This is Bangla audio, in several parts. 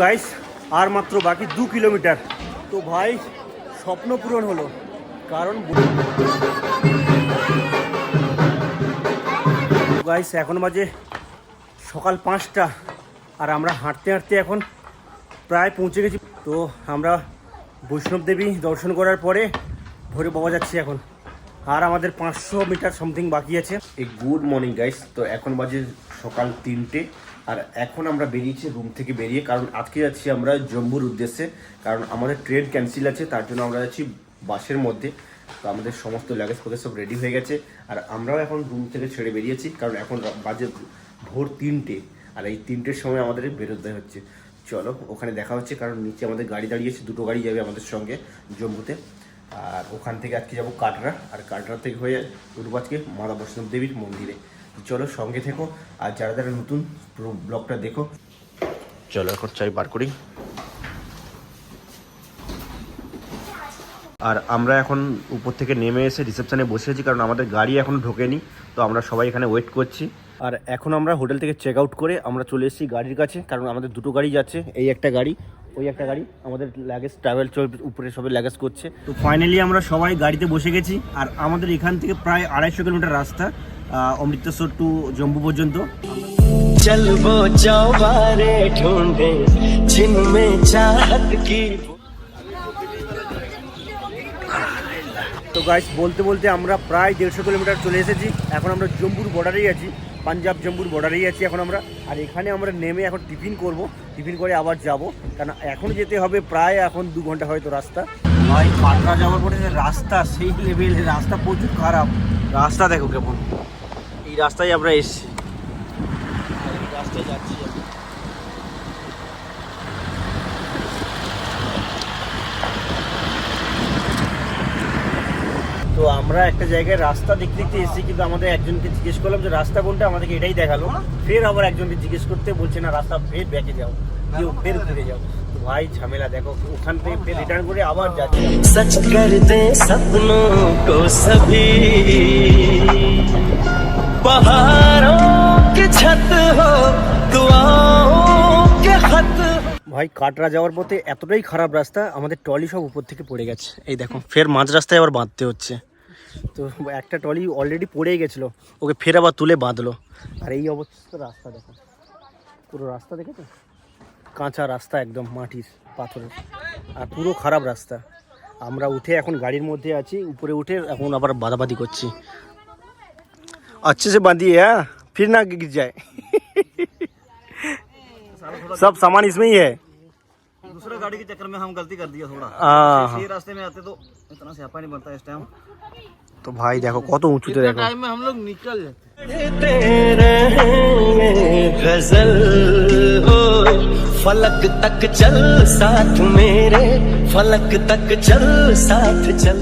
গাইস আর মাত্র বাকি দু কিলোমিটার। তো ভাই, স্বপ্ন পূরণ হলো। কারণ গাইস এখন বাজে সকাল পাঁচটা, আর আমরা হাঁটতে হাঁটতে এখন প্রায় পৌঁছে গেছি। তো আমরা বৈষ্ণব দেবী দর্শন করার পরে ভোরে পাওয়া যাচ্ছে এখন। আর আমাদের পাঁচশো মিটার সামথিং বাকি আছে। এই গুড মর্নিং গাইস তো এখন বাজে সকাল তিনটে। আর এখন আমরা বেরিয়েছি রুম থেকে বেরিয়ে, কারণ আজকে যাচ্ছি আমরা জম্মুর উদ্দেশ্যে, কারণ আমাদের ট্রেন ক্যান্সেল আছে, তার জন্য আমরা যাচ্ছি বাসের মধ্যে। তো আমাদের সমস্ত লাগেজ ফোকেজ সব রেডি হয়ে গেছে, আর আমরাও এখন রুম থেকে ছেড়ে বেরিয়েছি, কারণ এখন বাজে ভোর তিনটে, আর এই তিনটের সময় আমাদের বেরোতে হচ্ছে। চলো, ওখানে দেখা হচ্ছে, কারণ নিচে আমাদের গাড়ি দাঁড়িয়েছে দুটো গাড়ি যাবে আমাদের সঙ্গে জম্মুতে। আর ওখান থেকে আজকে যাব কাটরা, আর কাটরা থেকে হয়ে উঠবো আজকে মাতা বৈষ্ণব দেবীর মন্দিরে। চলো সঙ্গে থেকো, আর যারা যারা নতুন, পুরো ব্লগটা দেখো। চলো, এখন চাই বার করি। আর আমরা এখন উপর থেকে নেমে এসে রিসেপশনে বসে আছি, কারণ আমাদের গাড়ি এখন ঢোকেনি, তো আমরা সবাই এখানে ওয়েট করছি। আর এখন আমরা হোটেল থেকে চেক আউট করে আমরা চলে এসেছি গাড়ির কাছে, কারণ আমাদের দুটো গাড়ি যাচ্ছে, এই একটা গাড়ি, ওই একটা গাড়ি, আমাদের লাগেজ ট্রাভেল উপরে সবাই লাগেজ করছে। তো ফাইনালি আমরা সবাই গাড়িতে বসে গেছি, আর আমাদের এখান থেকে প্রায় আড়াইশো কিলোমিটার রাস্তা অমৃতসর টু জম্মু পর্যন্ত। চলবো চৌবারে ঢুঁড়ে জিনমে কি? তো গাইস বলতে বলতে আমরা প্রায় দেড়শো কিলোমিটার চলে এসেছি। এখন আমরা জম্মুর বর্ডারেই আছি পাঞ্জাব জম্মুর বর্ডারেই আছি এখন আমরা। আর এখানে আমরা নেমে এখন টিফিন করব টিফিন করে আবার যাব। কারণ এখন যেতে হবে প্রায় এখন দু ঘণ্টা হয়তো রাস্তা। ভাই পাটনা যাওয়ার পরে রাস্তা সেই লেভেল রাস্তা প্রচুর খারাপ। রাস্তা দেখো কেমন। এই রাস্তায় আমরা এসেছি। তো আমরা একটা জায়গায় রাস্তা দেখতে দেখতে এসেছি কিন্তু আমাদের একজনকে জিজ্ঞেস করলাম যে রাস্তা কোনটা? আমাদেরকে এটাই দেখাল। ফের আবার একজনকে জিজ্ঞেস করতে বলছে না রাস্তা ফের ব্যাকে যাও। কেউ ফের ঘুরে যাও। ভাই ঝামেলা দেখো ওখান থেকে ফের রিটার্ন করে আবার যাচ্ছি। সচ কো সভি। ভাই, কাটরা যাওয়ার পথে এতটাই খারাপ রাস্তা, আমাদের ট্রলি সব উপর থেকে পড়ে গেছে। এই দেখো, ফের মাঝ রাস্তায় আবার বাঁধতে হচ্ছে। তো একটা ট্রলি অলরেডি পড়েই গেছিল, ওকে ফের আবার তুলে বাঁধলো। আর এই অবস্থা রাস্তা দেখো। পুরো রাস্তা দেখেছ? কাঁচা রাস্তা একদম, মাটির, পাথরের। আর পুরো খারাপ রাস্তা। আমরা উঠে এখন গাড়ির মধ্যে আছি, উপরে উঠে এখন আবার বাদাবাদি করছি। अच्छे से बांधिए हाँ फिर ना गिर जाए सब सामान इसमें ही है दूसरा गाड़ी के चक्कर में हम गलती कर दिया थोड़ा हाँ इसी रास्ते में आते तो इतना स्यापा नहीं बनता इस टाइम তো ভাই দেখো কত উঁচুতে দেখো टाइम में हम लोग निकल जाते तेरे गजल हो फलक तक चल साथ मेरे फलक तक चल साथ चल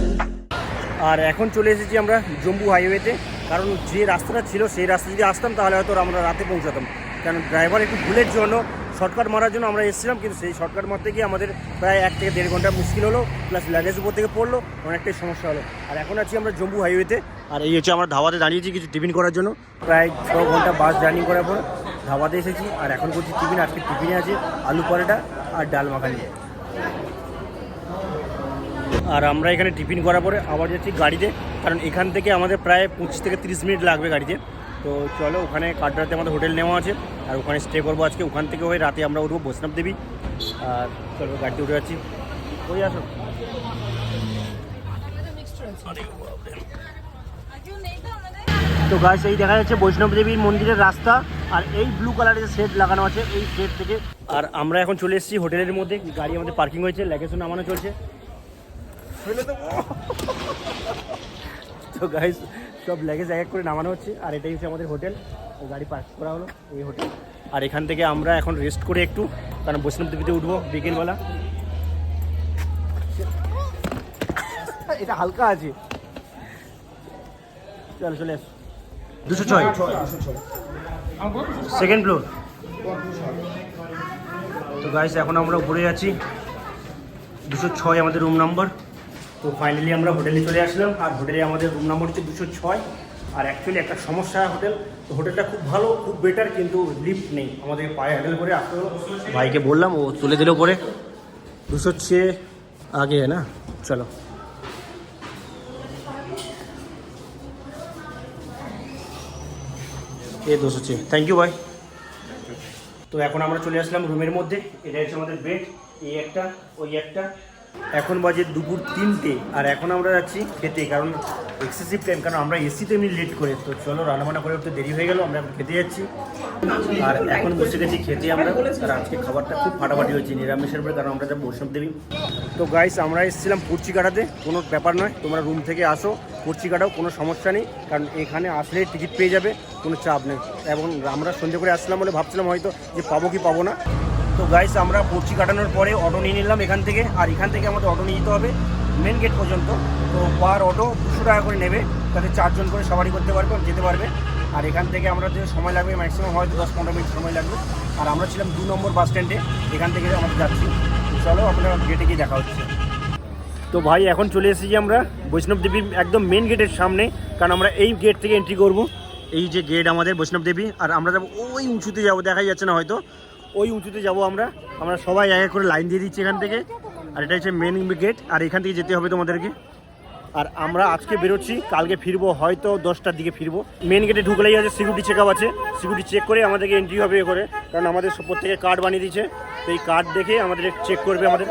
আর এখন চলে এসেছি আমরা জম্বু হাইওয়েতে কারণ যে রাস্তাটা ছিল, সেই রাস্তা যদি আসতাম, তাহলে হয়তো আমরা রাতে পৌঁছাতাম। কারণ ড্রাইভার একটু ভুলের জন্য শর্টকাট মারার জন্য আমরা এসেছিলাম, কিন্তু সেই শর্টকাট মারতে গিয়ে আমাদের প্রায় এক থেকে দেড় ঘণ্টা মুশকিল হলো প্লাস লাগেজ উপর থেকে পড়ল, অনেকটাই সমস্যা হলো। আর এখন আছি আমরা জম্মু হাইওয়েতে আর এই হচ্ছে আমরা ধাবাতে দাঁড়িয়েছি কিছু টিফিন করার জন্য। প্রায় ছ ঘণ্টা বাস জার্নি করার পর ধাবাতে এসেছি, আর এখন করছি টিফিন, আজকে টিফিনে আছে আলু পরোটা আর ডাল মাখানি। আর আমরা এখানে টিফিন করার পরে আবার যাচ্ছি গাড়িতে, কারণ এখান থেকে আমাদের প্রায় পঁচিশ থেকে তিরিশ মিনিট লাগবে গাড়িতে। তো চলো, ওখানে কাটরাতে আমাদের হোটেল নেওয়া আছে, আর ওখানে স্টে করব আজকে। ওখান থেকে হয়ে রাতে আমরা উঠবো বৈষ্ণব দেবী। আর চলো, গাড়িতে উঠে যাচ্ছি। ওই আসো। তো গাছ এই দেখা যাচ্ছে বৈষ্ণব দেবীর মন্দিরের রাস্তা, আর এই ব্লু কালারের শেড লাগানো আছে এই শেড থেকে। আর আমরা এখন চলে এসেছি হোটেলের মধ্যে, গাড়ি আমাদের পার্কিং হয়েছে লেগেজ নামানো চলছে। ফেলে দেবো। তো গাইস সব লেগেজ এক এক করে নামানো হচ্ছে। আর এটাই হচ্ছে আমাদের হোটেল ও গাড়ি পার্ক করা হলো এই হোটেল আর এখান থেকে আমরা এখন রেস্ট করে একটু কারণ বৈষ্ণব দেবীতে উঠবো বিকেলবেলা। এটা হালকা আছে। চল চলে এস দুশো ছয়। সেকেন্ড ফ্লোর তো গাইস এখন আমরা উপরে আছি দুশো ছয় আমাদের রুম নাম্বার তো ফাইনালি আমরা হোটেলে চলে আসলাম। আর হোটেলে আমাদের রুম নাম্বার হচ্ছে দুশো ছয়। আর অ্যাকচুয়ালি একটা সমস্যা হোটেল তো হোটেলটা খুব ভালো, খুব বেটার কিন্তু লিফট নেই। আমাদের পায়ে হ্যান্ডেল করে আসতে হলো। ভাইকে বললাম, ও তুলে দিল পরে। দুশো ছে আগে, না? চলো। এ দুশো ছে থ্যাংক ইউ ভাই তো এখন আমরা চলে আসলাম রুমের মধ্যে। এটা হচ্ছে আমাদের বেড এই একটা, ওই একটা। এখন বাজে দুপুর তিনটে, আর এখন আমরা যাচ্ছি খেতে, কারণ এক্সেসিভ টাইম কারণ আমরা এসিতে এমনি লেট করে, তো চলো রান্নাবান্না করে উঠতে দেরি হয়ে গেল, আমরা এখন খেতে যাচ্ছি। আর এখন বসে গেছি খেতে আমরা, আর আজকে খাবারটা খুব ফাটাফাটি হয়েছে, নিরামিষের উপরে, কারণ আমরা যাব বৈষ্ণব দেবী। তো গাইস আমরা এসেছিলাম পুরচি কাটাতে কোনো ব্যাপার নয়, তোমরা রুম থেকে আসো পুরচি কাটাও কোনো সমস্যা নেই, কারণ এখানে আসলে টিকিট পেয়ে যাবে, কোনো চাপ নেই। এবং আমরা সন্ধ্যে করে আসলাম বলে ভাবছিলাম হয়তো যে পাবো কি পাবো না। তো গাইস আমরা পড়ছি কাটানোর পরে অটো নিয়ে নিলাম এখান থেকে, আর এখান থেকে আমাদের অটো নিয়ে যেতে হবে মেন গেট পর্যন্ত। তো পার অটো দুশো টাকা করে নেবে, তাতে চারজন করে সবারই করতে পারবে, যেতে পারবে। আর এখান থেকে আমরা যে সময় লাগবে ম্যাক্সিমাম হয়তো দশ পনেরো মিনিট সময় লাগবে। আর আমরা ছিলাম দু নম্বর বাস স্ট্যান্ডে এখান থেকে আমাদের যাচ্ছি। চলো, আপনার গেটে গিয়ে দেখা হচ্ছে। তো ভাই, এখন চলে এসেছি আমরা বৈষ্ণব দেবী একদম মেন গেটের সামনে, কারণ আমরা এই গেট থেকে এন্ট্রি করব। এই যে গেট আমাদের বৈষ্ণব দেবী, আর আমরা যাব ওই উঁচুতে যাব, দেখাই যাচ্ছে না হয়তো। ওই উঁচুতে যাব আমরা। আমরা সবাই এক করে লাইন দিয়ে দিচ্ছি এখান থেকে। আর এটা হচ্ছে মেন গেট আর এখান থেকে যেতে হবে তোমাদেরকে। আর আমরা আজকে বেরোচ্ছি, কালকে ফিরবো, হয়তো দশটার দিকে ফিরবো। মেন গেটে ঢুকলেই আছে সিকিউরিটি চেক আছে। সিকিউরিটি চেক করে আমাদেরকে এন্ট্রি হবে এ করে। কারণ আমাদের প্রত্যেকে কার্ড বানিয়ে দিয়েছে। তো এই কার্ড দেখে আমাদের চেক করবে আমাদের।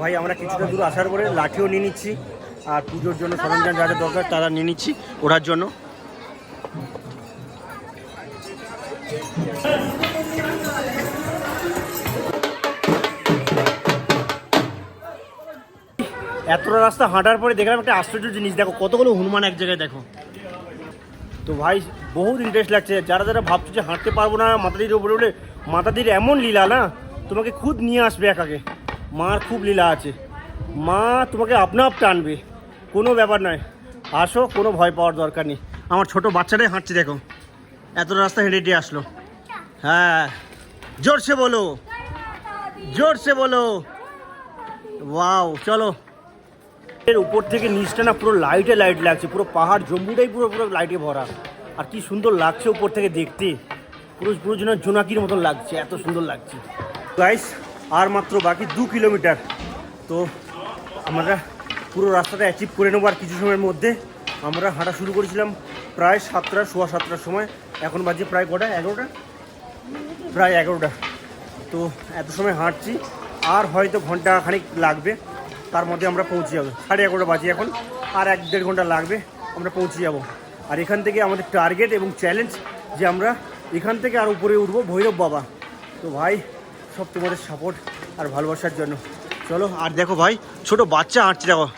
ভাই, আমরা কিছুটা দূর আসার পরে লাঠিও নিয়ে নিচ্ছি। আর পুজোর জন্য সরঞ্জাম যা যা দরকার, তারা নিয়ে নিচ্ছি ওঠার জন্য। এতটা রাস্তা হাঁটার পরে দেখলাম একটা আশ্চর্য জিনিস। দেখো, কতগুলো হনুমান এক জায়গায় দেখো। তো ভাই, বহুত ইন্টারেস্ট লাগছে। যারা যারা ভাবছ যে হাঁটতে পারব না, মাতাদির উপরে উঠে মাতাদির এমন লীলা না, তোমাকে খুদ নিয়ে আসবে একাকে। মার খুব লীলা আছে। মা তোমাকে আপনা আপ টানবে। কোনো ব্যাপার নয়। আসো, কোনো ভয় পাওয়ার দরকার নেই। আমার ছোট বাচ্চাটাই হাঁটছে, দেখো। এত রাস্তা হেঁটে হেঁটে আসলো। হ্যাঁ। জোরসে বলো। জোরসে বলো। ওয়াও, চলো। এর উপর থেকে নিচটা না পুরো লাইটে লাইট লাগছে। পুরো পাহাড় জম্বুটাই পুরো পুরো লাইটে ভরা। আর কি সুন্দর লাগছে উপর থেকে দেখতে। পুরো পুরো যেন জোনাকির মতন লাগছে, এত সুন্দর লাগছে। গাইস আর মাত্র বাকি দু কিলোমিটার। তো আমরা পুরো রাস্তাটা অ্যাচিভ করে নেব আর কিছু সময়ের মধ্যে। আমরা হাঁটা শুরু করেছিলাম প্রায় সাতটা, সোয়া সাতটার সময়। এখন বাজে প্রায় কটা? এগারোটা? প্রায় এগারোটা। তো এত সময় হাঁটছি। আর হয়তো ঘণ্টা খানিক লাগবে। তার মধ্যে আমরা পৌঁছে যাব। সাড়ে এগারোটা বাজে এখন। আর এক দেড় ঘণ্টা লাগবে। আমরা পৌঁছে যাব। আর এখান থেকে আমাদের টার্গেট এবং চ্যালেঞ্জ যে আমরা এখান থেকে আর উপরে উঠবো ভৈরব বাবা। তো ভাই, সব তোমাদের সাপোর্ট আর ভালোবাসার জন্য। চলো, আর দেখো ভাই, ছোট বাচ্চা হাঁটছে, দেখো।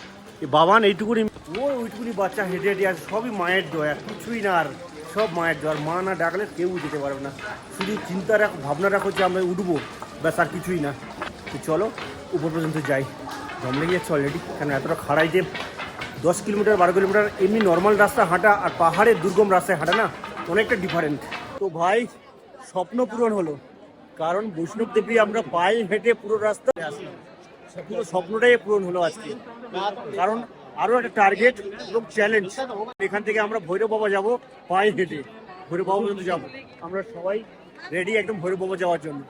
বাবান, এইটুকুনি ও, ওইটুকুনি বাচ্চা হেঁটে হেঁটে আর সবই মায়ের দয়া কিছুই না, আর সব মায়ের দয়া মা না ডাকলে কেউ যেতে পারবে না। শুধু চিন্তা রাখো, ভাবনা রাখো যে আমরা উঠবো, ব্যাস, আর কিছুই না। তো চলো, উপর পর্যন্ত যাই। দম লেগে যাচ্ছে অলরেডি কেন এতটা খাড়াই যে দশ কিলোমিটার, বারো কিলোমিটার, এমনি নর্মাল রাস্তা হাঁটা আর পাহাড়ের দুর্গম রাস্তায় হাঁটা না, অনেকটা ডিফারেন্ট তো ভাই, স্বপ্ন পূরণ হলো, কারণ বৈষ্ণব দেবী আমরা পায়ে হেঁটে পুরো রাস্তা আসলাম পুরো স্বপ্নটাই পূরণ হলো আজকে। কারণ আরও একটা টার্গেট এবং চ্যালেঞ্জ এখান থেকে আমরা ভৈরব বাবা যাব, পায়ে হেঁটে। ভৈরব বাবা পর্যন্ত যাব। আমরা সবাই রেডি একদম ভৈরব বাবা যাওয়ার জন্য।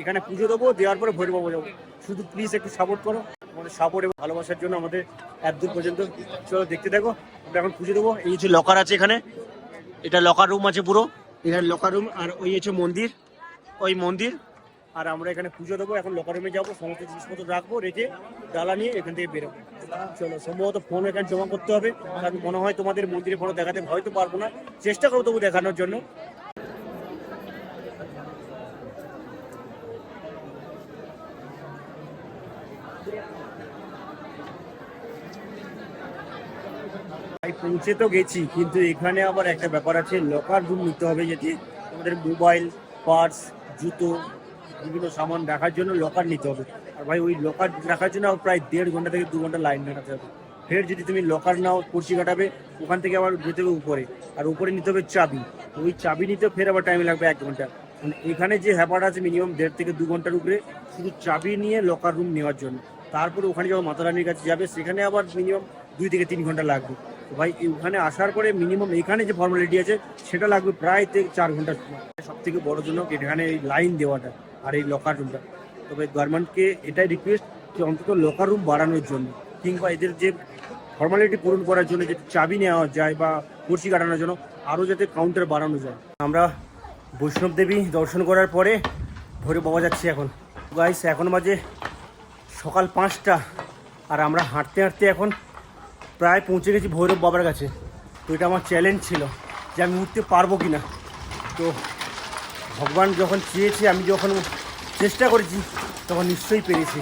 এখানে পুজো দেবো, দেওয়ার পরে ভৈরব বাবা যাব। শুধু প্লিজ একটু সাপোর্ট করো। আমাদের সাপোর্ট এবং ভালোবাসার জন্য আমাদের এত দূর পর্যন্ত। চলো দেখতে দেখো আমরা এখন পুজো দেবো। এই যে লকার আছে এখানে। এটা লকার রুম আছে পুরো। এখানে লকার রুম আর ওই হচ্ছে মন্দির। ওই মন্দির। আর আমরা এখানে পুজো দেবো, এখন লকার রুমে যাব, সমস্ত জিনিসপত্র রাখব, রেখে ডালা নিয়ে এখান থেকে বেরোবো। চলো, সম্ভবত ফোন এখানে জমা করতে হবে, কারণ মনে হয় তোমাদের মন্দিরে ফটো দেখাতে হয়তো পারব না। চেষ্টা করব তবু দেখানোর জন্য। পৌঁছে তো গেছি, কিন্তু এখানে আবার একটা ব্যাপার আছে লকার রুম নিতে হবে যেটি আমাদের মোবাইল পার্স জুতো বিভিন্ন সামান রাখার জন্য লকার নিতে হবে। আর ভাই, ওই লকার রাখার জন্য প্রায় দেড় ঘণ্টা থেকে দু ঘণ্টা লাইন লাগাতে হবে। ফের যদি তুমি লকার নাও পড়ছি কাটাবে, ওখান থেকে আবার যেতে হবে উপরে। আর উপরে নিতে হবে চাবি। ওই চাবি নিতে ফের আবার টাইম লাগবে এক ঘণ্টা। মানে এখানে যে হ্যাপার আছে মিনিমাম দেড় থেকে দু ঘণ্টার উপরে, শুধু চাবি নিয়ে লকার রুম নেওয়ার জন্য। তারপরে ওখানে যখন মাতা রানীর কাছে যাবে, সেখানে আবার মিনিমাম দুই থেকে তিন ঘণ্টা লাগবে। ভাই ওখানে আসার পরে মিনিমাম এখানে যে ফর্মালিটি আছে, সেটা লাগবে প্রায় চার ঘণ্টা সব থেকে বড় জন্য এখানে লাইন দেওয়াটা। আর এই লকার রুমটা তবে গভর্নমেন্টকে এটাই রিকোয়েস্ট যে অন্তত লকার রুম বাড়ানোর জন্য কিংবা এদের যে ফর্মালিটি পূরণ করার জন্য যে চাবি নেওয়া যায় বা কুর্সি কাটানোর জন্য আরও যাতে কাউন্টার বাড়ানো যায়। আমরা বৈষ্ণব দেবী দর্শন করার পরে ভোরে পাওয়া যাচ্ছে এখন। গাইস এখন বাজে সকাল পাঁচটা আর আমরা হাঁটতে হাঁটতে এখন প্রায় পৌঁছে গেছি ভৈরব বাবার কাছে। তো এটা আমার চ্যালেঞ্জ ছিল যে আমি উঠতে পারব কি না তো ভগবান যখন চেয়েছে, আমি যখন চেষ্টা করেছি, তখন নিশ্চয়ই পেরেছি।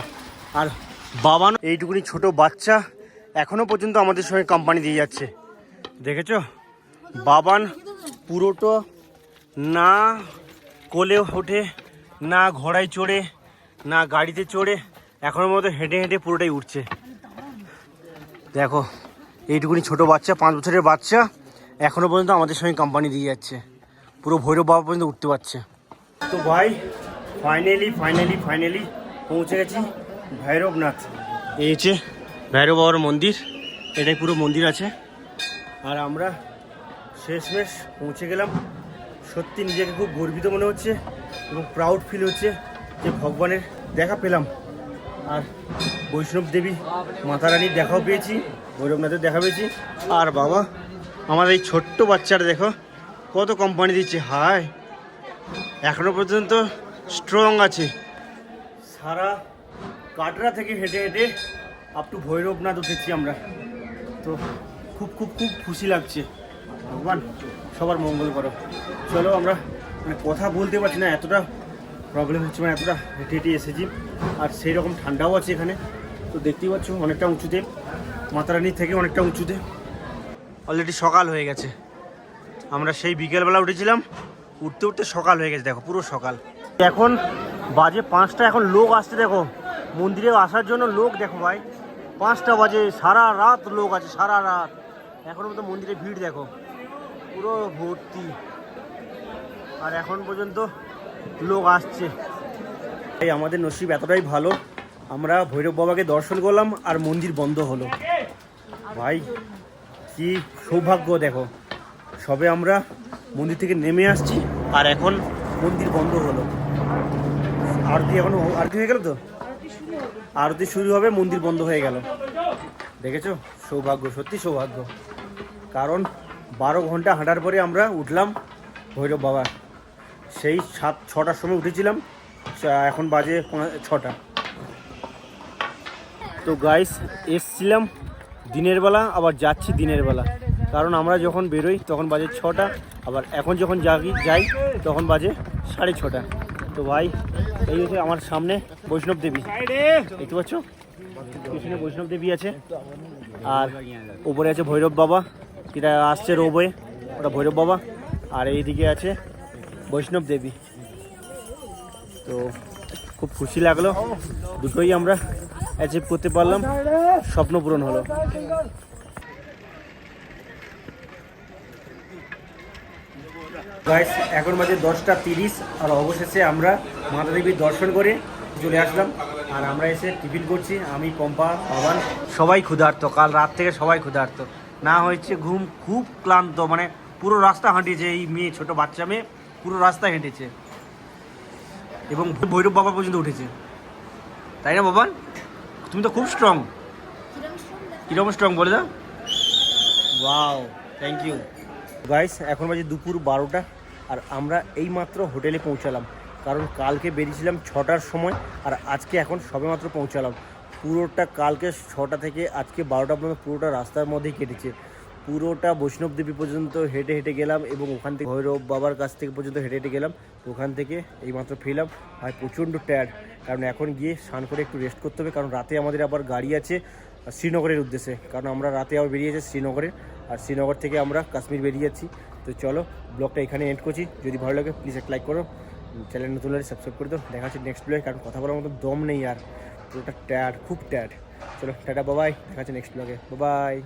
আর বাবান এইটুকুনি ছোট বাচ্চা এখনও পর্যন্ত আমাদের সঙ্গে কোম্পানি দিয়ে যাচ্ছে। দেখেছ? বাবান পুরোটা না কোলে ওঠে, না ঘোড়ায় চড়ে, না গাড়িতে চড়ে, এখনও মতো হেঁটে হেঁটে পুরোটাই উঠছে। দেখো, এইটুকুনি ছোট বাচ্চা, পাঁচ বছরের বাচ্চা, এখনও পর্যন্ত আমাদের সঙ্গে কোম্পানি দিয়ে যাচ্ছে। পুরো ভৈরব বাবা পর্যন্ত উঠতে পারছে। তো ভাই ফাইনালি ফাইনালি ফাইনালি পৌঁছে গেছি ভৈরবনাথ। এই হচ্ছে ভৈরব বাবার মন্দির এটাই পুরো মন্দির আছে। আর আমরা শেষমেশ পৌঁছে গেলাম। সত্যি নিজেকে খুব গর্বিত মনে হচ্ছে এবং প্রাউড ফিল হচ্ছে যে ভগবানের দেখা পেলাম। আর বৈষ্ণব দেবী মাতা রানীর দেখাও পেয়েছি ভৈরবনাথের দেখা পেয়েছি। আর বাবা আমার এই ছোট্ট বাচ্চাটা দেখো। কত কোম্পানি দিচ্ছে? হাই এখনও পর্যন্ত স্ট্রং আছে। সারা কাটরা থেকে হেঁটে হেঁটে আপ টু ভৈরবনাথ উঠেছি আমরা। তো খুব খুব খুব খুশি লাগছে। ভগবান সবার মঙ্গল করো। চলো আমরা মানে কথা বলতে পারছি না, এতটা প্রবলেম হচ্ছে মানে এতটা হেঁটে হেঁটে এসেছি। আর সেই রকম ঠান্ডাও আছে এখানে। তো দেখতেই পাচ্ছ, অনেকটা উঁচুতে, মাতারানির থেকে অনেকটা উঁচুতে। অলরেডি সকাল হয়ে গেছে। আমরা সেই বিকেলবেলা উঠেছিলাম, উঠতে উঠতে সকাল হয়ে গেছে, দেখো, পুরো সকাল। এখন বাজে পাঁচটা, এখন লোক আসছে, দেখো, মন্দিরে আসার জন্য লোক, দেখো ভাই, পাঁচটা বাজে, সারা রাত লোক আছে, সারা রাত। এখনও মতো মন্দিরে ভিড়, দেখো, পুরো ভর্তি। আর এখন পর্যন্ত লোক আসছে। এই আমাদের নসিব এতটাই ভালো, আমরা ভৈরব বাবাকে দর্শন করলাম আর মন্দির বন্ধ হলো। ভাই, কি সৌভাগ্য, দেখো। সবে আমরা মন্দির থেকে নেমে আসছি, আর এখন মন্দির বন্ধ হলো। আরতি এখন, আরতি হয়ে গেল তো? আরতি শুরু হবে, মন্দির বন্ধ হয়ে গেল। দেখেছ? সৌভাগ্য, সত্যি সৌভাগ্য। কারণ বারো ঘণ্টা হাঁটার পরে আমরা উঠলাম ভৈরব বাবা। সেই সাত, ছটার সময় উঠেছিলাম এখন বাজে ছটা। তো গাইস এসছিলাম দিনের বেলা, আবার যাচ্ছি দিনের বেলা। কারণ আমরা যখন বেরোই তখন বাজে ছটা, আবার এখন যখন যাগি যাই, তখন বাজে সাড়ে ছটা। তো ভাই, এই হচ্ছে আমার সামনে বৈষ্ণব দেবী। দেখতে পাচ্ছ? পিছনে বৈষ্ণব দেবী আছে। আর উপরে আছে ভৈরব বাবা। যেটা আসছে রোবয়ে ওটা ভৈরব বাবা। আর এইদিকে আছে বৈষ্ণব দেবী। তো খুব খুশি লাগল। দুটোই আমরা অ্যাচিভ করতে পারলাম। স্বপ্ন পূরণ হলো। গাইস এখন বাজে দশটা তিরিশ আর অবশেষে আমরা মাতা দেবীর দর্শন করে চলে আসলাম। আর আমরা এসে টিফিন করছি আমি পম্পা পাবান সবাই ক্ষুধার্ত কাল রাত থেকে সবাই ক্ষুধার্ত। না হয়েছে ঘুম খুব ক্লান্ত মানে পুরো রাস্তা হাঁটিয়েছে এই মেয়ে ছোট বাচ্চা মেয়ে পুরো রাস্তা হেঁটেছে। এবং ভৈরব বাবা পর্যন্ত উঠেছে। তাই না বাবান তুমি তো খুব স্ট্রং কীরকম স্ট্রং বলে দাও? ওয়াও থ্যাংক ইউ গাইস এখন বাজে দুপুর বারোটা আর আমরা এইমাত্র হোটেলে পৌঁছালাম। কারণ কালকে বেরিয়েছিলাম ছটার সময় আর আজকে এখন সবেমাত্র পৌঁছালাম। পুরোটা কালকে ছটা থেকে আজকে বারোটা পর্যন্ত পুরোটা রাস্তার মধ্যেই কেটেছে। পুরোটা বৈষ্ণব দেবী পর্যন্ত হেঁটে হেঁটে গেলাম এবং ওখান থেকে ভৈরব বাবার কাছ থেকে পর্যন্ত হেঁটে হেঁটে গেলাম। ওখান থেকে এইমাত্র ফিরলাম। আর প্রচণ্ড ট্যাড কারণ এখন গিয়ে স্নান করে একটু রেস্ট করতে হবে। কারণ রাতে আমাদের আবার গাড়ি আছে শ্রীনগরের উদ্দেশ্যে। কারণ আমরা রাতে আবার বেরিয়ে যাচ্ছি শ্রীনগরে আর শ্রীনগর থেকে আমরা কাশ্মীর বেরিয়ে যাচ্ছি। তো চলো, ব্লগটা এখানে এন্ড করছি। যদি ভালো লাগে প্লিজ একটা লাইক করো। চ্যানেল নতুন হলে সাবস্ক্রাইব করে দাও। দেখা হচ্ছে নেক্সট ব্লগে কারণ কথা বলার মতো দম নেই আর। পুরোটা ট্যাড খুব ট্যাড চলো, টাটা বাবাই দেখা হচ্ছে নেক্সট ব্লগে বাবাই